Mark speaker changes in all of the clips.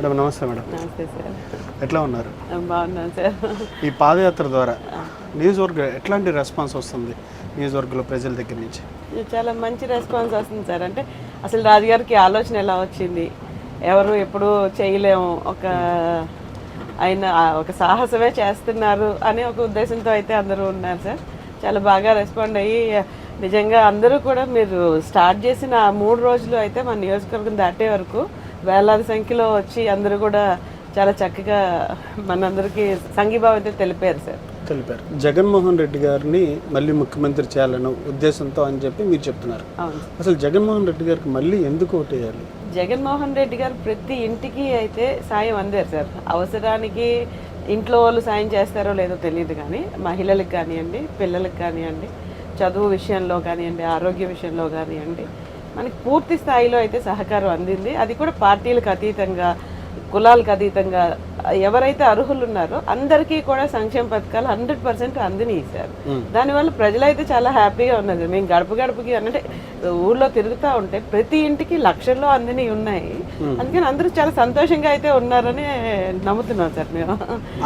Speaker 1: Madam నమస్తే madam.
Speaker 2: నమస్తే sir.
Speaker 1: ఎట్లా ఉన్నారు?
Speaker 2: బాగున్నాను సార్.
Speaker 1: ఈ పాదయాత్ర ద్వారా నియోజకవర్గ ఎట్లాంటి రెస్పాన్స్ వస్తుంది నియోజకవర్గంలో ప్రజల దగ్గర నుంచి?
Speaker 2: ఇది చాలా మంచి రెస్పాన్స్ వస్తుంది సార్. అంటే అసలు రాజుగారికి ఆలోచన ఎలా వచ్చింది? ఎవరు ఎప్పుడు చేయలేము. ఒక ఆయన ఒక సాహసమే చేస్తున్నారు అనే ఒక ఉద్దేశంతో అయితే అందరూ ఉన్నారు సార్. చాలా బాగా రెస్పాండ్ అయ్యి నిజంగా అందరూ కూడా మీరు స్టార్ట్ చేసిన మూడు రోజులు అయితే మన నియోజకవర్గం దాటే వరకు వేలాది సంఖ్యలో వచ్చి అందరూ కూడా చాలా చక్కగా మనందరికీ సంఘీభావం అయితే తెలిపారు సార్.
Speaker 1: తెలిపారు. జగన్మోహన్ రెడ్డి గారిని మళ్ళీ ముఖ్యమంత్రి చేయాలన్న ఉద్దేశంతో అని చెప్పి మీరు చెప్తున్నారు. అసలు జగన్మోహన్ రెడ్డి గారికి మళ్ళీ ఎందుకు ఓటేయాలి
Speaker 2: జగన్మోహన్ రెడ్డి గారు ప్రతి ఇంటికి అయితే సాయం అందారు సార్. అవసరానికి ఇంట్లో వాళ్ళు సాయం చేస్తారో లేదో తెలియదు కానీ మహిళలకు కానివ్వండి పిల్లలకు కానివ్వండి చదువు విషయంలో కానివ్వండి ఆరోగ్య విషయంలో కానివ్వండి మనకి పూర్తి స్థాయిలో అయితే సహకారం అందింది. అది కూడా పార్టీలకు అతీతంగా కులాలకు అతీతంగా ఎవరైతే అర్హులు ఉన్నారో అందరికీ కూడా సంక్షేమ పథకాలు హండ్రెడ్ పర్సెంట్ అందినాయి సార్. దానివల్ల ప్రజలైతే చాలా హ్యాపీగా ఉన్నారు. మేము గడప గడపకి అంటే ఊళ్ళో తిరుగుతూ ఉంటే ప్రతి ఇంటికి లక్షల్లో అందినవి ఉన్నాయి. అందుకని అందరూ చాలా సంతోషంగా అయితే ఉన్నారని నమ్ముతున్నాం సార్ మేము.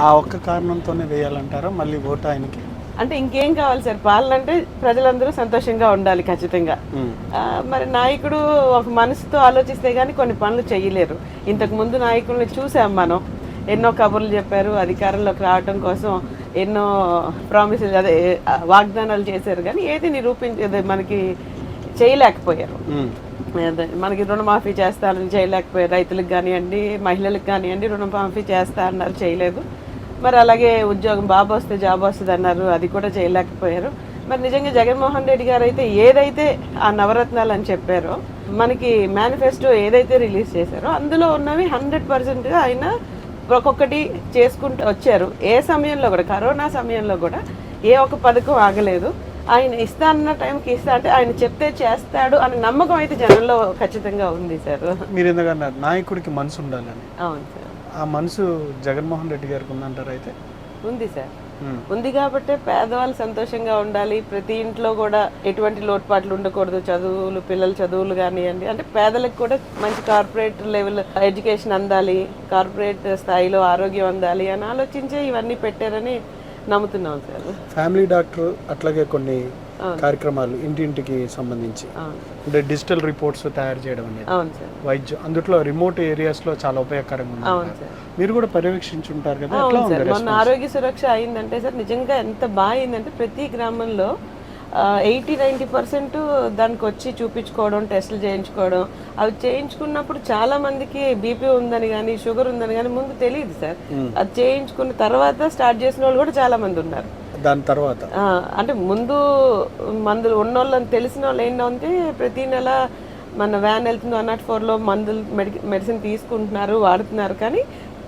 Speaker 1: ఆ ఒక్క కారణంతోనే వేయాలంటారా? మళ్ళీ ఓటు ఆయనకి?
Speaker 2: అంటే ఇంకేం కావాలి సార్? పాలన అంటే ప్రజలందరూ సంతోషంగా ఉండాలి ఖచ్చితంగా. ఆ, మరి నాయకుడు ఒక మనసుతో ఆలోచిస్తే కానీ కొన్ని పనులు చేయలేరు. ఇంతకు ముందు నాయకుల్ని చూసాం మనం. ఎన్నో కబుర్లు చెప్పారు అధికారంలోకి రావడం కోసం ఎన్నో ప్రామిసెస్ అదే వాగ్దానాలు చేశారు కానీ ఏది నిరూపించేది మనకి చేయలేకపోయారు. మనకి రుణమాఫీ చేస్తారని చేయలేకపోయారు. రైతులకు కానివ్వండి మహిళలకు కానివ్వండి రుణమాఫీ చేస్తా అన్నారు చేయలేదు. మరి అలాగే ఉద్యోగం బాబు వస్తే జాబ్ వస్తుంది అన్నారు అది కూడా చేయలేకపోయారు. మరి నిజంగా జగన్మోహన్ రెడ్డి గారు అయితే ఏదైతే ఆ నవరత్నాలు అని చెప్పారో మనకి మేనిఫెస్టో ఏదైతే రిలీజ్ చేశారో అందులో ఉన్నవి హండ్రెడ్ పర్సెంట్గా ఆయన ఒక్కొక్కటి చేసుకుంటూ వచ్చారు. ఏ సమయంలో కూడా కరోనా సమయంలో కూడా ఏ ఒక్క పథకం ఆగలేదు. ఆయన ఇస్తా అన్న టైంకి ఇస్తా అంటే ఆయన చెప్తే చేస్తాడు అనే నమ్మకం అయితే జనంలో ఖచ్చితంగా ఉంది సార్.
Speaker 1: మీరు ఎందుకన్నారు? నాయకుడికి మనసు ఉండాలని.
Speaker 2: అవును సార్.
Speaker 1: ఆ మనసు జగన్మోహన్ రెడ్డి గారికి ఉందంటారు అయితే?
Speaker 2: ఉంది సార్. ఉంది కాబట్టే పేదవాళ్ళు సంతోషంగా ఉండాలి. ప్రతి ఇంట్లో కూడా ఎటువంటి లోటుపాట్లు ఉండకూడదు. చదువులు పిల్లల చదువులు కానివ్వండి. అంటే పేదలకు కూడా మంచి కార్పొరేట్ లెవెల్ ఎడ్యుకేషన్ అందాలి కార్పొరేట్ స్థాయిలో ఆరోగ్యం అందాలి అని ఆలోచించే ఇవన్నీ పెట్టారని నమ్ముతున్నాం సార్.
Speaker 1: ఫ్యామిలీ డాక్టర్ అట్లాగే కొన్ని కార్యక్రమాలు ఇంటింటికి సంబంధించి. అంటే డిజిటల్ రిపోర్ట్స్ తయారు చేయడం అనేది.
Speaker 2: అవును సార్.
Speaker 1: వైద్యం అందుట్లో రిమోట్ ఏరియాస్లో చాలా ఉపయోగకరంగా ఉంది
Speaker 2: అవును సార్.
Speaker 1: మీరు కూడా పర్యవేక్షించుంటారు కదా?
Speaker 2: మొన్న ఆరోగ్య సురక్ష అయిందంటే సార్ నిజంగా ఎంత బాగా అయిందంటే ప్రతి గ్రామంలో ఎయిటీ నైంటీ పర్సెంట్ దానికి వచ్చి చూపించుకోవడం టెస్టులు చేయించుకోవడం. అవి చేయించుకున్నప్పుడు చాలా మందికి బీపీ ఉందని కానీ షుగర్ ఉందని కానీ ముందు తెలియదు సార్. అది చేయించుకున్న తర్వాత స్టార్ట్ చేసిన వాళ్ళు కూడా చాలా మంది ఉన్నారు.
Speaker 1: దాని తర్వాత?
Speaker 2: అంటే ముందు మందులు ఉన్నోళ్ళని తెలిసిన వాళ్ళు ఏంటంటే ప్రతి నెల మన వ్యాన్ వెళ్తుంది వన్ నాట్ ఫోర్లో మందులు మెడి మెడిసిన్ తీసుకుంటున్నారు వాడుతున్నారు. కానీ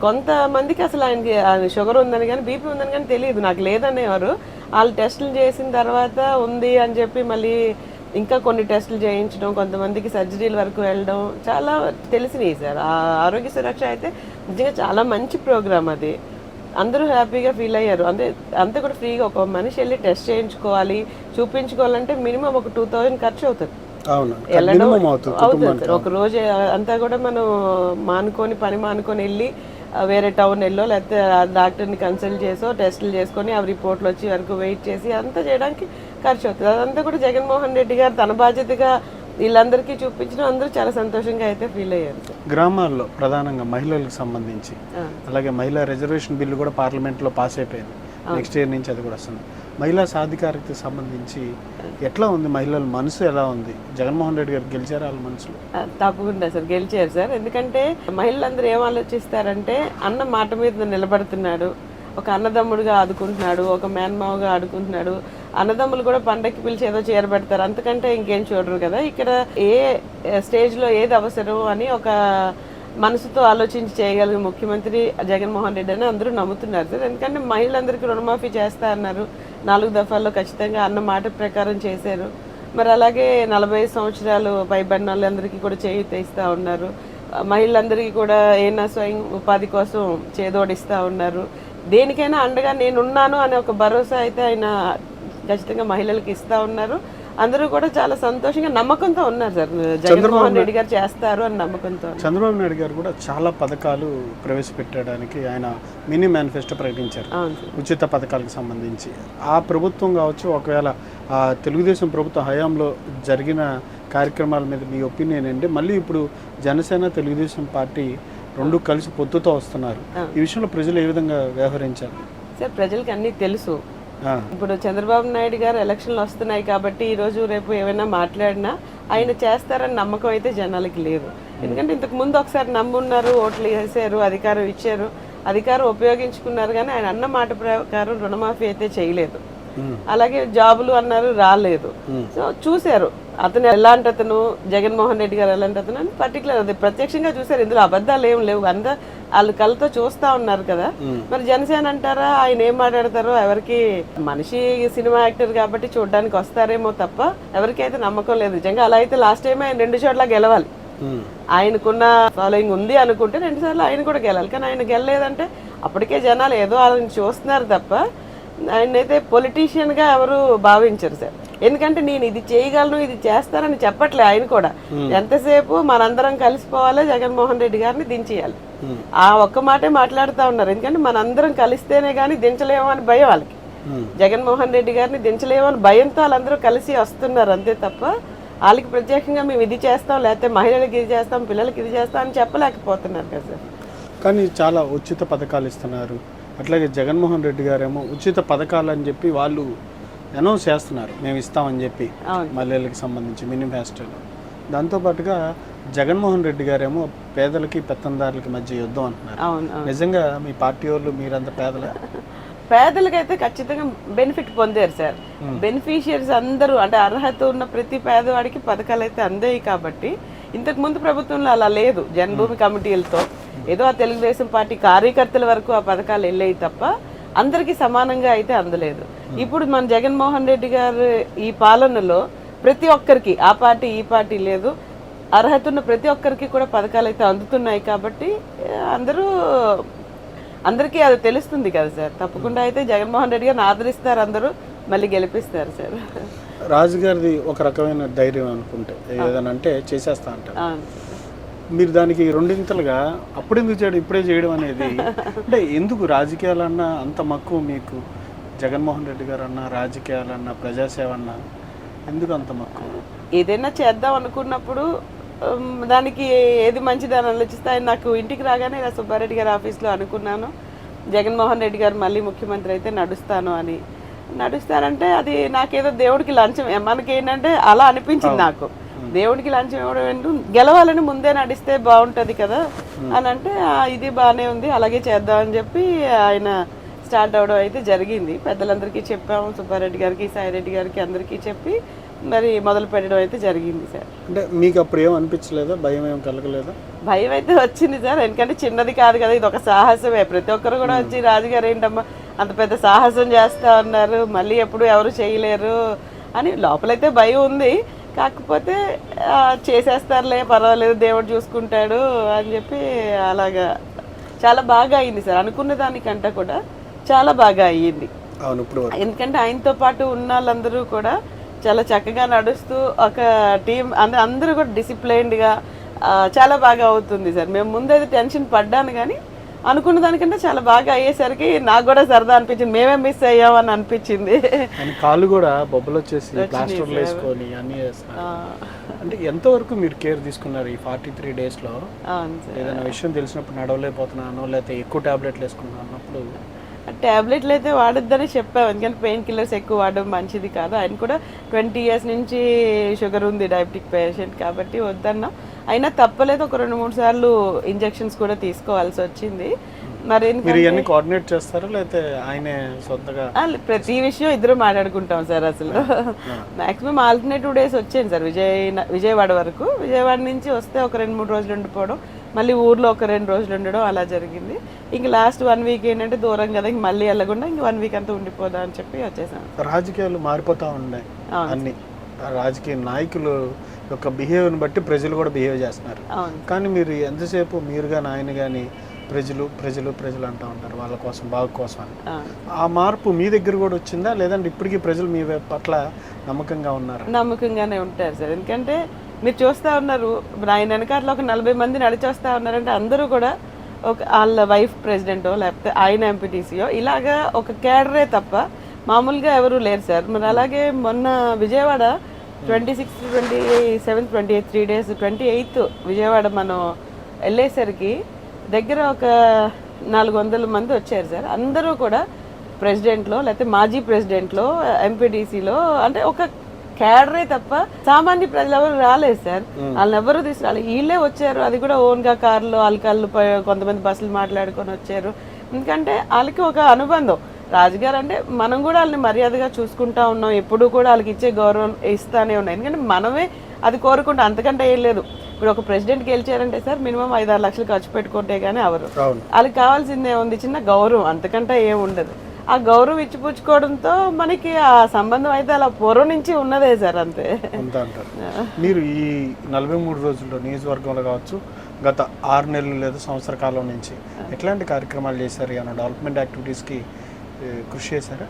Speaker 2: కొంతమందికి అసలు ఆయనకి ఆ షుగర్ ఉందని కానీ బీపీ ఉందని కానీ తెలియదు. నాకు లేదనేవారు. వాళ్ళు టెస్టులు చేసిన తర్వాత ఉంది అని చెప్పి మళ్ళీ ఇంకా కొన్ని టెస్టులు చేయించడం కొంతమందికి సర్జరీల వరకు వెళ్ళడం చాలా తెలిసినాయి సార్. ఆ ఆరోగ్య సురక్ష అయితే నిజంగా చాలా మంచి ప్రోగ్రామ్ అది. అందరూ హ్యాపీగా ఫీల్ అయ్యారు. అంటే అంతా కూడా ఫ్రీగా ఒక మనిషి వెళ్ళి టెస్ట్ చేయించుకోవాలి చూపించుకోవాలంటే మినిమం ఒక టూ థౌజండ్ ఖర్చు అవుతుంది. వెళ్ళడం
Speaker 1: అవుతుంది
Speaker 2: ఒక రోజు అంతా కూడా మనం మానుకొని పని మానుకొని వెళ్ళి వేరే టౌన్ వెళ్ళో లేకపోతే ఆ డాక్టర్ని కన్సల్ట్ చేసో టెస్టులు చేసుకొని ఆ రిపోర్ట్లు వచ్చి వరకు వెయిట్ చేసి అంతా చేయడానికి ఖర్చు అవుతుంది. అదంతా కూడా జగన్మోహన్ రెడ్డి గారు తన బాధ్యతగా వీళ్ళందరికీ చూపించడం అందరూ చాలా సంతోషంగా అయితే ఫీల్ అయ్యారు.
Speaker 1: గ్రామాల్లో ప్రధానంగా మహిళలకు సంబంధించి. అలాగే మహిళా రిజర్వేషన్ బిల్లు కూడా పార్లమెంట్లో పాస్ అయిపోయింది. నెక్స్ట్ ఇయర్ నుంచి అది కూడా వస్తుంది. మహిళా సాధికారతకి సంబంధించి ఎట్లా ఉంది మహిళల మనసు ఎలా ఉంది? జగన్మోహన్ రెడ్డి గారు గెలిచారా వాళ్ళ మనసులో?
Speaker 2: తప్పకుండా సార్ గెలిచారు సార్. ఎందుకంటే మహిళలందరూ ఏం ఆలోచిస్తారంటే అన్న మాట మీద నిలబడుతున్నాడు ఒక అన్నదమ్ముడుగా ఆదుకుంటున్నాడు ఒక మేనమావగా ఆడుకుంటున్నాడు అన్నదమ్ములు కూడా పండక్కి పిలిచి ఏదో చేరబెడతారు అంతకంటే ఇంకేం చూడరు కదా. ఇక్కడ ఏ స్టేజ్లో ఏది అవసరం అని ఒక మనసుతో ఆలోచించి చేయగలిగిన ముఖ్యమంత్రి జగన్మోహన్ రెడ్డి అని అందరూ నమ్ముతున్నారు సార్. ఎందుకంటే మహిళలందరికీ రుణమాఫీ చేస్తా అన్నారు. నాలుగు దఫాల్లో ఖచ్చితంగా అన్న మాట ప్రకారం చేశారు. మరి అలాగే నలభై ఐదు సంవత్సరాలు పైబడిన వాళ్ళందరికీ కూడా చేయూత ఇస్తూ ఉన్నారు. మహిళలందరికీ కూడా ఏనా స్వయం ఉపాధి కోసం చేదోడిస్తూ ఉన్నారు. దేనికైనా అండగా నేనున్నాను అనే ఒక భరోసా అయితే ఆయన ఖచ్చితంగా మహిళలకు ఇస్తూ ఉన్నారు. అందరూ కూడా చాలా సంతోషంగా నమ్మకంతో ఉన్నారు సార్. జగన్మోహన్ రెడ్డి గారు చేస్తారు అని నమ్మకంతో.
Speaker 1: చంద్రబాబు నాయుడు గారు కూడా చాలా పథకాలు ప్రవేశపెట్టడానికి ఆయన మినీ మేనిఫెస్టో ప్రకటించారు. ఉచిత పథకాలకు సంబంధించి. ఆ ప్రభుత్వం కావచ్చు ఒకవేళ తెలుగుదేశం ప్రభుత్వ హయాంలో జరిగిన కార్యక్రమాల మీద మీ ఒపీనియన్ ఏంటి? మళ్ళీ ఇప్పుడు జనసేన తెలుగుదేశం పార్టీ రెండు కలిసి పొత్తుతో వస్తున్నారు. ఈ విషయంలో ప్రజలు ఏ విధంగా వ్యవహరించారు?
Speaker 2: సార్ ప్రజలకి అన్నీ తెలుసు. ఇప్పుడు చంద్రబాబు నాయుడు గారు ఎలక్షన్లు వస్తున్నాయి కాబట్టి ఈ రోజు రేపు ఏమైనా మాట్లాడినా ఆయన చేస్తారని నమ్మకం అయితే జనాలకి లేదు. ఎందుకంటే ఇంతకు ముందు ఒకసారి నమ్మున్నారు ఓట్లు వేసారు అధికారం ఇచ్చారు. అధికారం ఉపయోగించుకున్నారు కానీ ఆయన అన్న మాట ప్రకారం రుణమాఫీ అయితే చేయలేదు. అలాగే జాబులు అన్నారు రాలేదు. సో చూశారు. అతను ఎలాంటి అతను? జగన్మోహన్ రెడ్డి గారు ఎలాంటి అతను? అని పర్టికులర్ అది ప్రత్యక్షంగా చూశారు. ఇందులో అబద్ధాలు ఏం లేవు. అంతా వాళ్ళు కళ్ళతో చూస్తా ఉన్నారు కదా. మరి జనసేన అంటారా? ఆయన ఏం మాట్లాడతారో? ఎవరికి మనిషి సినిమా యాక్టర్ కాబట్టి చూడడానికి వస్తారేమో తప్ప ఎవరికైతే నమ్మకం లేదు. నిజంగా అలా అయితే లాస్ట్ టైం ఆయన రెండు చోట్ల గెలవాలి. ఆయనకున్న ఫాలోయింగ్ ఉంది అనుకుంటే రెండు సార్లు ఆయన కూడా గెలాలి. కానీ ఆయన గెలలేదంటే అప్పటికే జనాలు ఏదో ఆయన చూస్తున్నారు తప్ప ఆయనైతే పొలిటీషియన్గా ఎవరు భావించరు సార్. ఎందుకంటే నేను ఇది చేయగలను ఇది చేస్తానని చెప్పట్లే ఆయన కూడా. ఎంతసేపు మనందరం కలిసిపోవాలి జగన్మోహన్ రెడ్డి గారిని దించేయాలి. ఆ ఒక్క మాటే మాట్లాడుతూ ఉన్నారు. ఎందుకంటే మనందరం కలిస్తేనే కానీ దించలేము అని భయం వాళ్ళకి. జగన్మోహన్ రెడ్డి గారిని దించలేము అని భయంతో వాళ్ళందరూ కలిసి వస్తున్నారు అంతే తప్ప వాళ్ళకి ప్రత్యేకంగా మేము ఇది చేస్తాం లేకపోతే మహిళలకు ఇది చేస్తాం పిల్లలకి ఇది చేస్తాం అని చెప్పలేకపోతున్నారు కదా సార్.
Speaker 1: కానీ చాలా ఉచిత పథకాలు ఇస్తున్నారు. అట్లాగే జగన్మోహన్ రెడ్డి గారేమో ఉచిత పథకాలు అని చెప్పి వాళ్ళు అనౌన్స్ చేస్తున్నారు. మేము ఇస్తామని చెప్పి. మహిళలకు సంబంధించి మేనిఫెస్టోలో దాంతోపాటుగా జగన్మోహన్ రెడ్డి గారేమో పేదలకి పెత్తందారులకి మధ్య యుద్ధం అంటున్నారు. నిజంగా మీ పార్టీ వాళ్ళు మీరంత పేదల?
Speaker 2: పేదలకైతే ఖచ్చితంగా బెనిఫిట్ పొందారు సార్. బెనిఫిషియరీస్ అందరూ అంటే అర్హత ఉన్న ప్రతి పేదవాడికి పథకాలు అయితే అందాయి కాబట్టి ఇంతకు ముందు ప్రభుత్వంలో అలా లేదు. జన్మభూమి కమిటీలతో. ఏదో ఆ తెలుగుదేశం పార్టీ కార్యకర్తల వరకు ఆ పథకాలు వెళ్ళాయి తప్ప అందరికీ సమానంగా అయితే అందలేదు. ఇప్పుడు మన జగన్మోహన్ రెడ్డి గారు ఈ పాలనలో ప్రతి ఒక్కరికి ఆ పార్టీ ఈ పార్టీ లేదు. అర్హత ఉన్న ప్రతి ఒక్కరికి కూడా పథకాలు అయితే అందుతున్నాయి కాబట్టి అందరూ అందరికీ అది తెలుస్తుంది కదా సార్. తప్పకుండా అయితే జగన్మోహన్ రెడ్డి గారిని ఆదరిస్తారు అందరూ మళ్ళీ గెలిపిస్తారు సార్.
Speaker 1: రాజుగారిది ఒక రకమైన ధైర్యం అనుకుంటే ఏదైనా అంటే చేసేస్తా అంటారు. మీరు దానికి రెండింతలుగా అప్పుడెందుకు చేయడం ఇప్పుడే చేయడం అనేది అంటే ఎందుకు రాజకీయాలన్నా అంత మక్కువ మీకు? జగన్మోహన్ రెడ్డి గారు అన్నా రాజకీయాలన్నా ప్రజాసేవ అన్నా ఎందుకు అంత మక్కువ?
Speaker 2: ఏదైనా చేద్దాం అనుకున్నప్పుడు దానికి ఏది మంచిది అని ఆలోచిస్తే ఆయన నాకు ఇంటికి రాగానే ఇలా సుబ్బారెడ్డి గారి ఆఫీస్లో అనుకున్నాను. జగన్మోహన్ రెడ్డి గారు మళ్ళీ ముఖ్యమంత్రి అయితే నడుస్తాను అని. నడుస్తానంటే అది నాకేదో దేవుడికి లంచం మనకి ఏంటంటే అలా అనిపించింది నాకు. దేవుడికి లంచం ఇవ్వడం ఏంటి గెలవాలని ముందే నడిస్తే బాగుంటది కదా అని అంటే "ఆ, ఇది బాగానే ఉంది అలాగే చేద్దాం అని చెప్పి ఆయన స్టార్ట్ అవడం అయితే జరిగింది. పెద్దలందరికీ చెప్పాము సుబ్బారెడ్డి గారికి సాయిరెడ్డి గారికి అందరికీ చెప్పి మరి మొదలు పెట్టడం అయితే జరిగింది సార్.
Speaker 1: అంటే మీకు అప్పుడు ఏం అనిపించలేదా? భయం ఏం కలగలేదా?
Speaker 2: భయం అయితే వచ్చింది సార్. ఎందుకంటే చిన్నది కాదు కదా ఇది ఒక సాహసమే. ప్రతి ఒక్కరు కూడా వచ్చి రాజుగారు ఏంటమ్మా అంత పెద్ద సాహసం చేస్తా ఉన్నారు మళ్ళీ ఎప్పుడు ఎవరు చేయలేరు అని లోపలైతే భయం ఉంది. కాకపోతే చేసేస్తారులే పర్వాలేదు దేవుడు చూసుకుంటాడు అని చెప్పి అలాగా చాలా బాగా అయింది సార్. అనుకున్న దానికంటే కూడా చాలా బాగా అయ్యింది.
Speaker 1: అవును ఇప్పుడు వరకు.
Speaker 2: ఎందుకంటే ఆయనతో పాటు ఉన్న వాళ్ళందరూ కూడా చాలా చక్కగా నడుస్తూ ఒక టీం అందరూ అందరూ కూడా డిసిప్లైన్డ్గా చాలా బాగా అవుతుంది సార్. మేము ముందైతే టెన్షన్ పడ్డాను కానీ అనుకున్న దానికంటే చాలా బాగా అయ్యేసరికి నాకు కూడా సరదా అనిపించింది. మేమే మిస్ అయ్యాం అని అనిపించింది.
Speaker 1: కాళ్ళు కూడా బొబ్బలు వచ్చేసి ప్లాస్టర్లు వేసుకొని అన్నీ అంటే ఎంతవరకు మీరు కేర్ తీసుకున్నారు ఈ ఫార్టీ త్రీ డేస్లో?
Speaker 2: అవును సార్.
Speaker 1: ఏదైనా విషయం తెలిసినప్పుడు నడవలేకపోతున్నాను లేకపోతే ఎక్కువ టాబ్లెట్లు వేసుకున్నాను అన్నప్పుడు
Speaker 2: ట్యాబ్లెట్లు అయితే వాడొద్దని చెప్పాము ఎందుకంటే పెయిన్ కిల్లర్స్ ఎక్కువ వాడడం మంచిది కాదు. ఆయన కూడా ట్వంటీ ఇయర్స్ నుంచి షుగర్ ఉంది డయాబెటిక్ పేషెంట్ కాబట్టి వద్దన్నా. అయినా తప్పలేదు ఒక రెండు మూడు సార్లు ఇంజెక్షన్స్ కూడా తీసుకోవాల్సి వచ్చింది. మరి
Speaker 1: కోఆర్డినేట్ చేస్తారా? లేకపోతే ఆయనే సొంతగా?
Speaker 2: ప్రతి విషయం ఇద్దరు మాట్లాడుకుంటాం సార్ అసలు. మాక్సిమం ఆల్టర్నేటివ్ డేస్ వచ్చాను సార్. విజయ్ విజయవాడ వరకు. విజయవాడ నుంచి వస్తే ఒక రెండు మూడు రోజులు ఉండిపోవడం. మళ్ళీ ఊర్లో ఒక రెండు రోజులు ఉండడం అలా జరిగింది. ఇంక లాస్ట్ వన్ వీక్ ఏంటంటే దూరం కదా ఇంక మళ్ళీ వెళ్ళకుండా ఇంక వన్ వీక్ అంతా ఉండిపోదా అని చెప్పి వచ్చేసాను
Speaker 1: రాజకీయాలు మారిపోతూ ఉన్నాయి. అన్ని. రాజకీయ నాయకులు యొక్క బిహేవియర్ని బట్టి ప్రజలు కూడా బిహేవ్ చేస్తున్నారు. కానీ మీరు ఎంతసేపు మీరు కానీ ఆయన కానీ ప్రజలు ప్రజలు ప్రజలు అంటూ ఉంటారు వాళ్ళ కోసం బాగు కోసం అని.
Speaker 2: ఆ.
Speaker 1: మార్పు మీ దగ్గర కూడా వచ్చిందా? లేదంటే ఇప్పటికీ ప్రజలు మీ పట్ల నమ్మకంగా ఉన్నారా?
Speaker 2: నమ్మకంగానే ఉంటారు సార్. ఎందుకంటే మీరు చూస్తూ ఉన్నారు. ఆయన వెనకాల ఒక నలభై మంది నడిచేస్తూ ఉన్నారంటే అందరూ కూడా ఒక వాళ్ళ వైఫ్ ప్రెసిడెంటో లేకపోతే ఆయన ఎంపీటీసీయో ఇలాగా ఒక క్యాడరే తప్ప మామూలుగా ఎవరు లేరు సార్. మరి అలాగే మొన్న Vijayawada twenty sixth twenty seventh twenty eighth three days twenty eighth Vijayawada మనం వెళ్ళేసరికి దగ్గర ఒక నాలుగు వందల మంది వచ్చారు సార్. అందరూ కూడా ప్రెసిడెంట్లో లేకపోతే మాజీ ప్రెసిడెంట్లో ఎంపీటీసీలో అంటే ఒక క్యాడరే తప్ప సామాన్య ప్రజలు ఎవరు రాలేదు సార్. వాళ్ళని ఎవరు తీసుకురాలేదు వీళ్ళే వచ్చారు. అది కూడా ఓన్గా కార్లు అల్కాళ్ళు కొంతమంది బస్సులు మాట్లాడుకొని వచ్చారు. ఎందుకంటే వాళ్ళకి ఒక అనుబంధం. రాజుగారు అంటే మనం కూడా వాళ్ళని మర్యాదగా చూసుకుంటా ఉన్నాం. ఎప్పుడు కూడా వాళ్ళకి ఇచ్చే గౌరవం ఇస్తానే ఉన్నాం. ఎందుకంటే మనమే అది కోరుకుంటాం అంతకంటే ఏం లేదు. ఇప్పుడు ఒక ప్రెసిడెంట్ గెలిచారంటే సార్ మినిమం ఐదు ఆరు లక్షలు ఖర్చు పెట్టుకుంటే కానీ అవరు. వాళ్ళకి కావాల్సిందే ఉంది చిన్న గౌరవం. అంతకంటే ఏం ఉండదు. ఆ గౌరవం ఇచ్చిపుచ్చుకోవడంతో మనకి ఆ సంబంధం అయితే అలా పూర్వం నుంచి ఉన్నదే సార్ అంతే.
Speaker 1: అంతా అంటారు. మీరు ఈ నలభై మూడు రోజుల్లో నియోజకవర్గంలో కావచ్చు గత ఆరు నెలలు లేదా సంవత్సర కాలం నుంచి ఎట్లాంటి కార్యక్రమాలు చేశారు? ఏమైనా డెవలప్మెంట్ యాక్టివిటీస్కి కృషి చేశారా?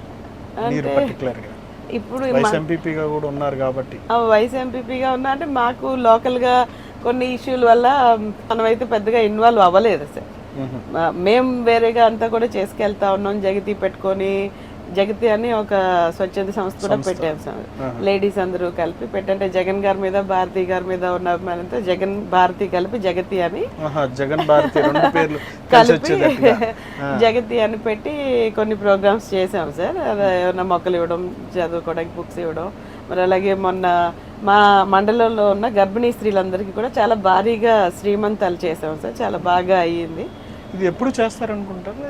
Speaker 1: మీరు పర్టికులర్గా
Speaker 2: ఇప్పుడు
Speaker 1: వైస్ ఎంపీపీగా కూడా ఉన్నారు కాబట్టి.
Speaker 2: ఆ వైస్ ఎంపీపీగా ఉన్నా అంటే మాకు లోకల్గా కొన్ని ఇష్యూల వల్ల మనమైతే పెద్దగా ఇన్వాల్వ్ అవ్వలేదు సార్.
Speaker 1: మ్మ్.
Speaker 2: వేరేగా అంతా కూడా చేసుకెళ్తా ఉన్నాం. జగతి పెట్టుకొని జగతి అని ఒక స్వచ్ఛంద సంస్థ కూడా పెట్టాం. సార్ లేడీస్ అందరూ కలిపి పెట్టంటే జగన్ గారి మీద భారతి గారి మీద ఉన్న అభిమానంతో జగన్ భారతి కలిపి జగతి అని
Speaker 1: జగన్ భారతి
Speaker 2: కలిపి జగతి అని పెట్టి కొన్ని ప్రోగ్రామ్స్ చేసాం సార్. ఏమన్నా మొక్కలు ఇవ్వడం చదువుకోవడానికి బుక్స్ ఇవ్వడం. మరి అలాగే మొన్న మా మండలంలో ఉన్న గర్భిణీ స్త్రీలందరికీ కూడా చాలా భారీగా శ్రీమంతాలు చేసాం సార్. చాలా బాగా అయ్యింది.
Speaker 1: ఇది ఎప్పుడు చేస్తారనుకుంటారు?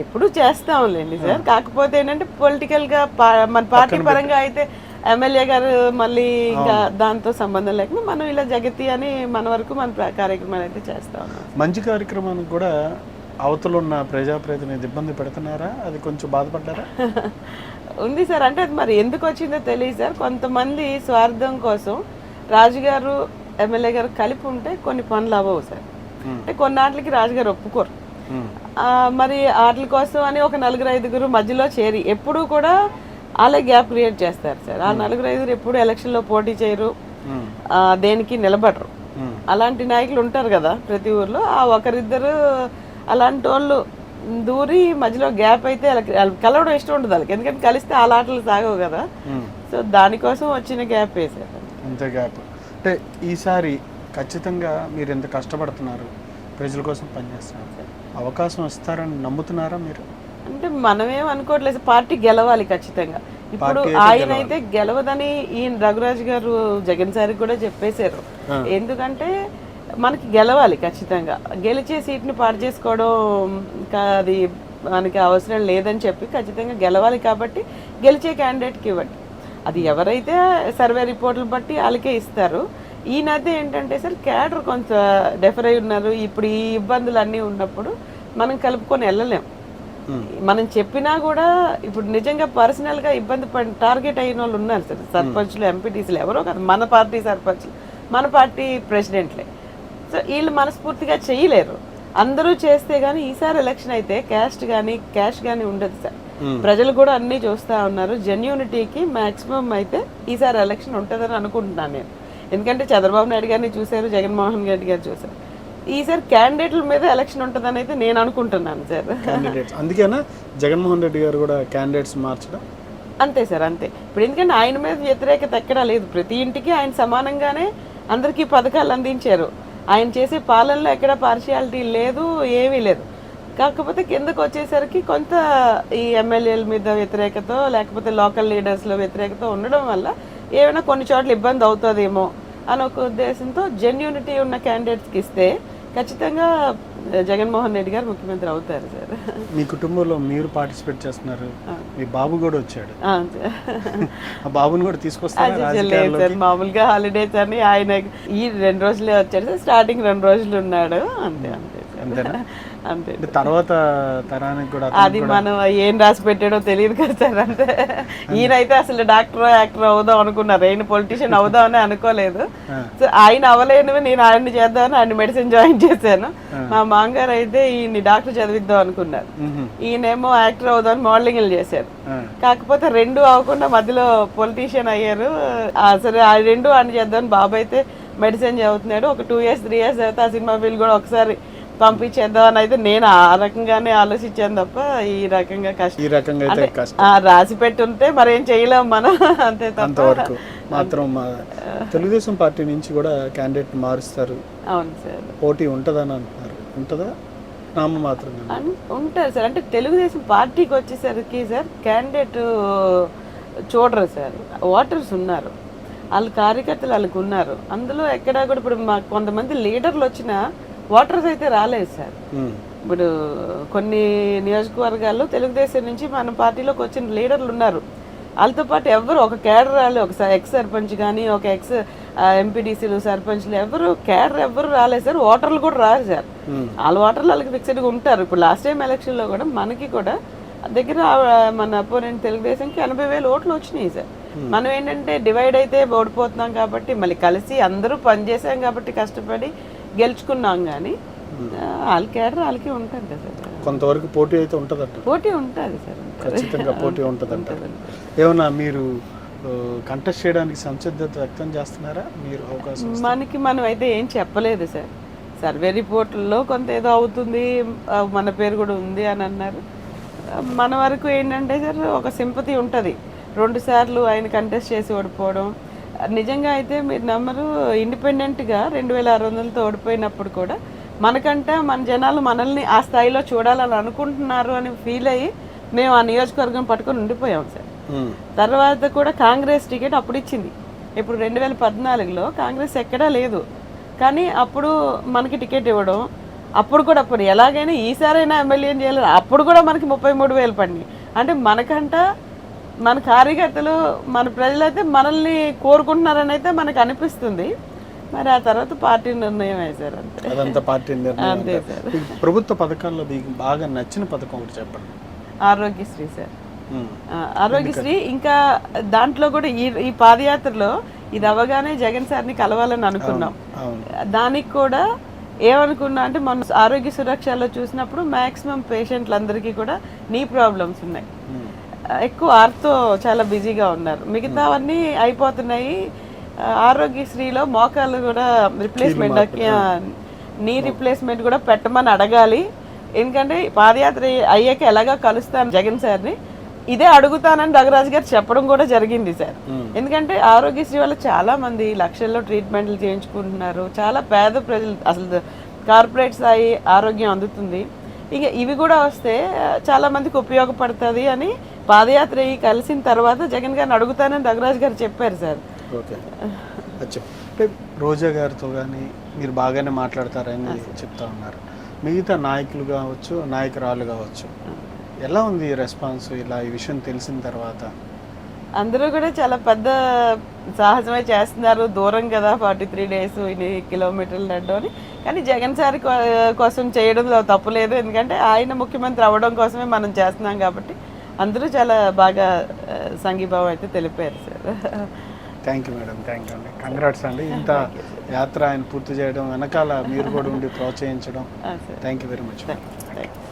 Speaker 2: ఎప్పుడు చేస్తాంలేండి సార్ కాకపోతే ఏంటంటే పొలిటికల్గా పా- మన పార్టీ పరంగా అయితే ఎమ్మెల్యే గారు మళ్ళీ ఇంకా దాంతో సంబంధం లేకుండా మనం ఇలా జగతి అని మన వరకు మన కార్యక్రమాలు అయితే చేస్తా ఉన్నాం.
Speaker 1: మంచి కార్యక్రమానికి కూడా అవతల ఉన్న ప్రజాప్రతినిధి ఇబ్బంది పెడుతున్నారా? అది కొంచెం బాధపడ్డారా?
Speaker 2: ఉంది సార్ అంటే అది మరి ఎందుకు వచ్చిందో తెలియదు సార్. కొంతమంది స్వార్థం కోసం రాజుగారు ఎమ్మెల్యే గారు కలిపి ఉంటే కొన్ని పనులు అవ్వవు సార్. అంటే కొన్నాట్లకి రాజుగారు ఒప్పుకోరు. మరి వాటి కోసం అని ఒక నలుగురు ఐదుగురు మధ్యలో చేరి ఎప్పుడూ కూడా వాళ్ళే గ్యాప్ క్రియేట్ చేస్తారు సార్. ఆ నలుగురు ఐదుగురు ఎప్పుడు ఎలక్షన్లో పోటీ చేయరు. దేనికి నిలబడరు. అలాంటి నాయకులు ఉంటారు కదా ప్రతి ఊర్లో ఆ ఒకరిద్దరు అలాంటి వాళ్ళు దూరి మధ్యలో గ్యాప్ అయితే కలవడం ఇష్టం ఉండదు వాళ్ళకి. ఎందుకంటే కలిస్తే ఆ ఆటలు సాగవు కదా. సో దానికోసం వచ్చిన గ్యాప్ వేసారు
Speaker 1: అంతే గ్యాప్. అంటే ఈసారి ఖచ్చితంగా మీరు ఎంత కష్టపడుతున్నారు ప్రజల కోసం పనిచేస్తున్నారు అవకాశం ఇస్తారని నమ్ముతున్నారా మీరు?
Speaker 2: అంటే మనమేం అనుకోవట్లేదు పార్టీ గెలవాలి ఖచ్చితంగా. ఇప్పుడు ఆయన అయితే గెలవదని ఈయన రఘురాజు గారు జగన్ సార్ కూడా చెప్పేశారు. ఎందుకంటే మనకి గెలవాలి ఖచ్చితంగా. గెలిచే సీట్ని పాడు చేసుకోవడం ఇంకా అది మనకి అవసరం లేదని చెప్పి ఖచ్చితంగా గెలవాలి కాబట్టి గెలిచే క్యాండిడేట్కి ఇవ్వండి. అది ఎవరైతే సర్వే రిపోర్ట్లు బట్టి వాళ్ళకే ఇస్తారు. ఈయనైతే ఏంటంటే సార్ క్యాడర్ కొంత డెఫర్ అయి ఉన్నారు. ఇప్పుడు ఈ ఇబ్బందులు అన్నీ ఉన్నప్పుడు మనం కలుపుకొని వెళ్ళలేం. మనం చెప్పినా కూడా ఇప్పుడు నిజంగా పర్సనల్గా ఇబ్బంది పడి టార్గెట్ అయిన వాళ్ళు ఉన్నారు సార్. సర్పంచ్లు ఎంపీటీసీలు ఎవరో కాదు. మన పార్టీ సర్పంచ్లు. మన పార్టీ ప్రెసిడెంట్లే. సో వీళ్ళు మనస్ఫూర్తిగా చేయలేరు. అందరూ చేస్తే గానీ ఈసారి ఎలక్షన్ అయితే క్యాస్ట్ కానీ క్యాష్ కానీ ఉండదు సార్. ప్రజలు కూడా అన్నీ చూస్తూ ఉన్నారు. జెన్యూనిటీకి మాక్సిమం అయితే ఈసారి ఎలక్షన్ ఉంటుందని అనుకుంటున్నాను నేను. ఎందుకంటే చంద్రబాబు నాయుడు గారిని చూశారు జగన్మోహన్ రెడ్డి గారు చూశారు. ఈసారి క్యాండిడేట్ల మీద ఎలక్షన్ ఉంటుందని అయితే నేను అనుకుంటున్నాను సార్.
Speaker 1: అందుకేనా జగన్మోహన్ రెడ్డి గారు కూడా క్యాండిడేట్స్ మార్చడం?
Speaker 2: అంతే సార్ అంతే. ఇప్పుడు ఎందుకంటే ఆయన మీద వ్యతిరేకత ఎక్కడా లేదు. ప్రతి ఇంటికి ఆయన సమానంగానే అందరికీ పథకాలు అందించారు. ఆయన చేసే పాలనలో ఎక్కడ పార్షియాలిటీ లేదు ఏమీ లేదు. కాకపోతే కిందకు వచ్చేసరికి కొంత ఈ ఎమ్మెల్యేల మీద వ్యతిరేకత లేకపోతే లోకల్ లీడర్స్లో వ్యతిరేకత ఉండడం వల్ల ఏమైనా కొన్ని చోట్ల ఇబ్బంది అవుతుందేమో అని ఒక ఉద్దేశంతో జెన్యూనిటీ ఉన్న క్యాండిడేట్స్కి ఇస్తే ఖచ్చితంగా జగన్మోహన్ రెడ్డి గారు ముఖ్యమంత్రి అవుతారు సార్.
Speaker 1: మీ కుటుంబంలో మీరు పార్టిసిపేట్ చేస్తున్నారు. మీ బాబు కూడా వచ్చాడు.
Speaker 2: ఆ,
Speaker 1: బాబుని కూడా తీసుకొస్తారా
Speaker 2: లేదు సార్ మామూలుగా హాలిడేస్ అని ఆయన ఈ రెండు రోజులే వచ్చాడు సార్ స్టార్టింగ్ రెండు రోజులు ఉన్నాడు. అంతే అంతే అంతే.
Speaker 1: తర్వాత తరానికి కూడా
Speaker 2: అది మనం ఏం రాసి పెట్టాడో తెలియదు కదా సార్ అంతే. ఈయనైతే అసలు డాక్టర్ యాక్టర్ అవుదాం అనుకున్నారు. ఆయన పొలిటీషియన్ అవుదాం అని అనుకోలేదు. సో ఆయన అవ్వలేనివి నేను ఆయన్ని చేద్దామని ఆయన మెడిసిన్ జాయిన్ చేశాను. మా మామగారు అయితే ఈయన్ని డాక్టర్ చదివిద్దాం అనుకున్నారు. ఈయనేమో యాక్టర్ అవుదామని మోడలింగ్లు చేశారు. కాకపోతే రెండు అవ్వకుండా మధ్యలో పొలిటీషియన్ అయ్యారు. సరే ఆ రెండు అని చేద్దామని బాబు అయితే మెడిసిన్ చదువుతున్నాడు. ఒక టూ ఇయర్స్ త్రీ ఇయర్స్ అయితే ఆ సినిమా ఫీల్డ్ కూడా ఒకసారి పంపించేద్దాం అని అయితే నేను ఆ రకంగానే ఆలోచించాను తప్ప ఈ రకంగా కష్టం.
Speaker 1: ఈ రకంగా అయితే కష్టం.
Speaker 2: ఆ, రాసి పెట్టుంటే మరేం చేయలేం మనం అంతే
Speaker 1: అంతవరకు. మాత్రం మా తెలుగుదేశం పార్టీ నుంచి కూడా క్యాండిడేట్ మారుస్తారు.
Speaker 2: అవును సార్.
Speaker 1: పోటీ ఉంటుందని అంటున్నారు. ఉంటుందా? నామ మాత్రం
Speaker 2: ఉంటారు సార్. అంటే తెలుగుదేశం పార్టీకి వచ్చేసరికి సార్ క్యాండిడేట్ చూడరు సార్. ఓటర్స్ ఉన్నారు. వాళ్ళ కార్యకర్తలు వాళ్ళకి ఉన్నారు. అందులో ఎక్కడా కూడా ఇప్పుడు మా కొంతమంది లీడర్లు వచ్చిన ఓటర్స్ అయితే రాలేదు సార్. ఇప్పుడు కొన్ని నియోజకవర్గాల్లో తెలుగుదేశం నుంచి మన పార్టీలోకి వచ్చిన లీడర్లు ఉన్నారు. వాళ్ళతో పాటు ఎవరు ఒక కేడర్ రాలేదు ఒక ఎక్స్ సర్పంచ్ కానీ ఒక ఎక్స్ ఎంపీడీసీలు సర్పంచ్లు ఎవరు కేడర్ ఎవరు రాలేదు సార్. ఓటర్లు కూడా రారు సార్. వాళ్ళ ఓటర్లు వాళ్ళకి ఫిక్స్డ్గా ఉంటారు. ఇప్పుడు లాస్ట్ టైం ఎలక్షన్లో కూడా మనకి కూడా దగ్గర మన అపోనెంట్ తెలుగుదేశంకి ఎనభై వేలు ఓట్లు వచ్చినాయి సార్. మనం ఏంటంటే డివైడ్ అయితే ఓడిపోతున్నాం కాబట్టి మళ్ళీ కలిసి అందరూ పనిచేసాం కాబట్టి కష్టపడి గెలుచుకున్నాం కానీ వాళ్ళ కేడర్ వాళ్ళకి ఉంటుంది కదా సార్.
Speaker 1: కొంతవరకు పోటీ అయితే ఉంటుందంట.
Speaker 2: పోటీ ఉంటుంది సార్.
Speaker 1: ఖచ్చితంగా పోటీ ఉంటుందంట. ఏమన్నా మీరు కంటెస్ట్ చేయడానికి సంసిద్ధత వ్యక్తం చేస్తున్నారా? మీరు అవకాశం
Speaker 2: మనకి మనం అయితే ఏం చెప్పలేదు సార్. సర్వే రిపోర్ట్లో కొంత ఏదో అవుతుంది మన పేరు కూడా ఉంది అని అన్నారు. మన వరకు ఏంటంటే సార్ ఒక సింపతి ఉంటుంది. రెండు సార్లు ఆయన కంటెస్ట్ చేసి ఓడిపోవడం నిజంగా అయితే మీరు నమ్మరు ఇండిపెండెంట్గా రెండు వేల ఆరు వందలతో ఓడిపోయినప్పుడు కూడా మనకంటే మన జనాలు మనల్ని ఆ స్థాయిలో చూడాలని అనుకుంటున్నారు అని ఫీల్ అయ్యి మేము ఆ నియోజకవర్గం పట్టుకొని ఉండిపోయాం సార్. తర్వాత కూడా కాంగ్రెస్ టికెట్ అప్పుడు ఇచ్చింది. ఇప్పుడు రెండు వేల పద్నాలుగులో కాంగ్రెస్ ఎక్కడా లేదు. కానీ అప్పుడు మనకి టికెట్ ఇవ్వడం అప్పుడు కూడా అప్పుడు ఎలాగైనా ఈసారైనా ఎమ్మెల్యే చేయాలి అప్పుడు కూడా మనకి ముప్పై మూడు వేలు పడినాయి. అంటే మనకంట మన కార్యకర్తలు మన ప్రజలైతే మనల్ని కోరుకుంటున్నారని అయితే మనకు అనిపిస్తుంది. మరి ఆ తర్వాత పార్టీ నిర్ణయం వేశారు అంతే.
Speaker 1: అదంతా పార్టీ నిర్ణయం
Speaker 2: అంతే.
Speaker 1: మీకు ప్రభుత్వ పథకాల్లో మీకు బాగా నచ్చిన పథకం ఒకటి చెప్పండి.
Speaker 2: ఆరోగ్యశ్రీ సార్. ఆరోగ్యశ్రీ ఇంకా దాంట్లో కూడా ఈ ఈ పాదయాత్రలో ఇది అవగానే జగన్ సార్ని కలవాలని అనుకున్నాం. దానికి కూడా ఏమనుకున్నా అంటే మన ఆరోగ్య సురక్షలో చూసినప్పుడు మాక్సిమం పేషెంట్లందరికీ కూడా నీ ప్రాబ్లమ్స్ ఉన్నాయి. ఎక్కువ ఆర్తో చాలా బిజీగా ఉన్నారు. మిగతావన్నీ అయిపోతున్నాయి. ఆరోగ్యశ్రీలో మోకాళ్ళు కూడా రిప్లేస్మెంట్ నీ రిప్లేస్మెంట్ కూడా పెట్టమని అడగాలి. ఎందుకంటే పాదయాత్ర అయ్యాక ఎలాగో కలుస్తాను జగన్ సార్ని. ఇదే అడుగుతానని రఘురాజు గారు చెప్పడం కూడా జరిగింది సార్. ఎందుకంటే ఆరోగ్యశ్రీ వల్ల చాలా మంది లక్షల్లో ట్రీట్మెంట్లు చేయించుకుంటున్నారు. చాలా పేద ప్రజలు అసలు కార్పొరేట్ స్థాయి ఆరోగ్యం అందుతుంది. ఇక ఇవి కూడా వస్తే చాలా మందికి ఉపయోగపడుతుంది అని పాదయాత్ర కలిసిన తర్వాత జగన్ గారిని అడుగుతానని రఘురాజు గారు చెప్పారు సార్.
Speaker 1: ఓకే. అచ్చా రోజా గారితో కానీ మీరు బాగానే మాట్లాడతారని చెప్తా ఉన్నారు. మిగతా నాయకులు కావచ్చు నాయకురాలు కావచ్చు ఎలా ఉంది రెస్పాన్స్? ఇలా ఈ విషయం తెలిసిన తర్వాత.
Speaker 2: అందరూ కూడా చాలా పెద్ద సాహసమే చేస్తున్నారు. దూరం కదా ఫార్టీ త్రీ డేస్ ఇన్ని కిలోమీటర్లు నడ్డం అని. కానీ జగన్ సార్ కోసం చేయడంలో తప్పు లేదు. ఎందుకంటే ఆయన ముఖ్యమంత్రి అవ్వడం కోసమే మనం చేస్తున్నాం కాబట్టి అందరూ చాలా బాగా సంఘీభావం అయితే తెలిపారు sir.
Speaker 1: Thank you madam thank you అండి. కంగ్రాట్స్ అండి. ఇంత యాత్ర ఆయన పూర్తి చేయడం వెనకాల మీరు కూడా ఉండి ప్రోత్సహించడం. Thank you very much
Speaker 2: thank you